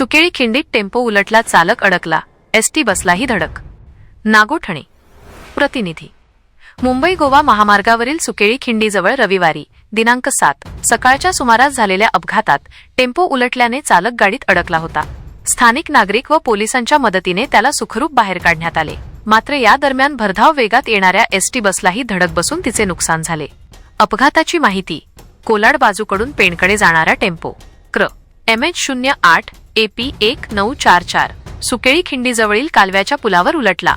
सुकेळी खिंडीत tempo उलटला चालक अडकला. एसटी बसलाही धडक. नागोठणे. प्रतिनिधी. मुंबई गोवा महामार्गावरील सुकेळी खिंडीजवळ रविवारी दिनांक सात सकाळच्या सुमारास झालेल्या अपघातात टेम्पो उलटल्याने चालक गाडीत अडकला होता. स्थानिक नागरिक व पोलिसांच्या मदतीने त्याला सुखरूप बाहेर काढण्यात आले. मात्र या दरम्यान भरधाव वेगात येणाऱ्या एसटी बसलाही धडक बसून तिचे नुकसान झाले. अपघाताची माहिती कोलाड बाजूकडून पेणकडे जाणारा टेम्पो. क्र. एम एच शून्य आठ एपी एक नऊ चार चार. सुकेळी खिंडीजवळील कालव्याच्या पुलावर उलटला.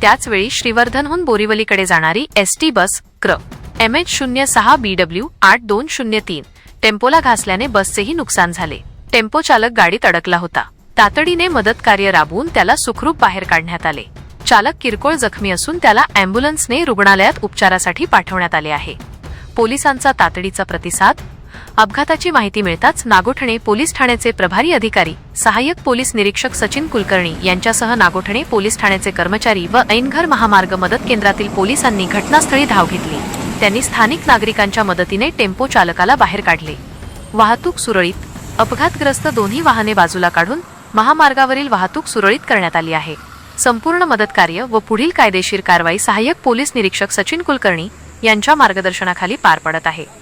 त्याचवेळी श्रीवर्धनहून बोरिवलीकडे जाणारी एस टी बस क्र. एम एच शून्य सहा बी डब्ल्यू आठ दोन शून्य तीन. टेम्पोला घासल्याने बसचेही नुकसान झाले. टेम्पो चालक गाडीत अडकला होता. तातडीने मदत कार्य राबवून त्याला सुखरूप बाहेर काढण्यात आले. चालक किरकोळ जखमी असून त्याला अँब्युलन्सने रुग्णालयात उपचारासाठी पाठवण्यात आले आहे. पोलिसांचा तातडीचा प्रतिसाद अपघाताची माहिती मिळताच नागोठणे पोलीस ठाण्याचे प्रभारी अधिकारी सहाय्यक पोलीस निरीक्षक सचिन कुलकर्णी यांच्यासह नागोठणे पोलीस ठाण्याचे कर्मचारी व ऐनघर महामार्ग मदत केंद्रातील पोलिसांनी घटनास्थळी धाव घेतली. त्यांनी स्थानिक नागरिकांच्या मदतीने टेम्पो चालकाला बाहेर काढले. वाहतूक सुरळीत अपघातग्रस्त दोन्ही वाहने बाजूला काढून महामार्गावरील वाहतूक सुरळीत करण्यात आली आहे. संपूर्ण मदतकार्य व पुढील कायदेशीर कारवाई सहाय्यक पोलीस निरीक्षक सचिन कुलकर्णी यांच्या मार्गदर्शनाखाली पार पडत आहे.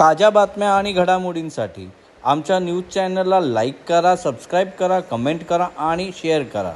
ताज्या बातम्या आणि घडामोडींसाठी आमच्या न्यूज चॅनलला लाईक करा सबस्क्राईब करा कमेंट करा आणि शेअर करा.